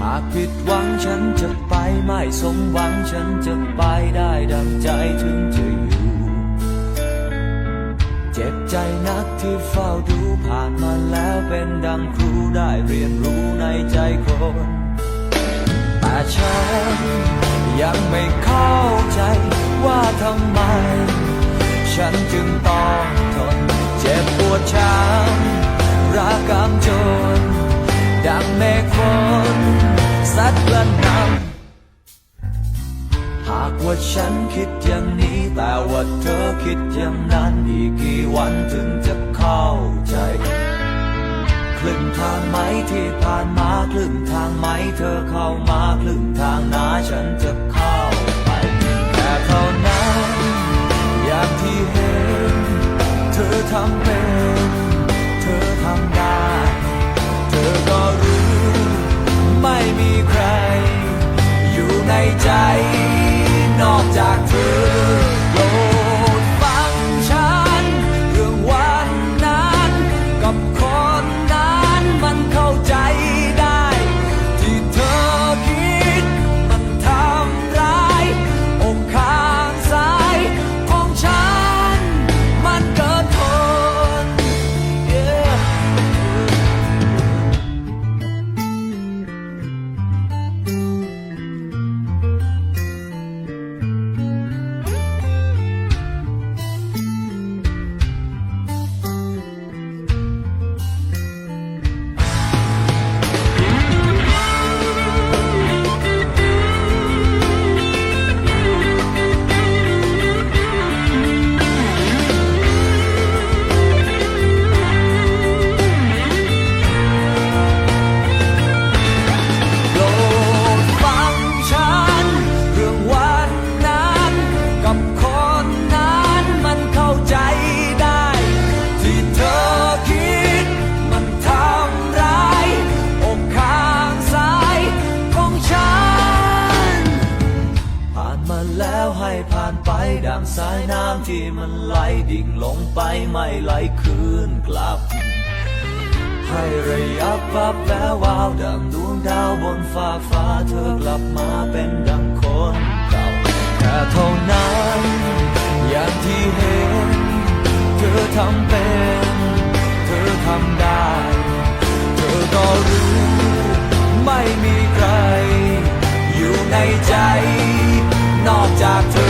หากผิดหวังฉันจะไปไม่สมหวังฉันจะไปได้ดังใจถึงจะอยู่ เจ็บใจนักที่เฝ้าดูผ่านมาแล้วเป็นดังครูได้เรียนรู้ในใจคนแต่ฉันยังไม่เข้าใจว่าทำไม ฉันจึงต้อง ว่าฉันคิดอย่างนี้ แต่ว่าเธอคิดอย่างนั้นอีกกี่วันถึงจะเข้าใจครึ่งทางไหมที่ผ่านมาครึ่งทางไหมเธอเข้ามาครึ่งทางนะฉันจะเข้าไปแค่เท่านั้นอย่างที่เห็น เธอทำเป็น เธอทำได้ เธอก็รู้ ไม่มีใคร นานไปดังสายน้ำที่มันไหลดิ่งลงไปไม่ไหลคืนกลับ ให้ระยับวับแวววาวดังดวงดาวบนฟ้ากฟ้าเธอกลับมาเป็นดังคนเก่าแค่เท่านั้นอย่างที่เห็น เธอทำเป็น เธอทำได้ เธอก็รู้ ไม่มีใคร อยู่ในใจ นอกจากเธอ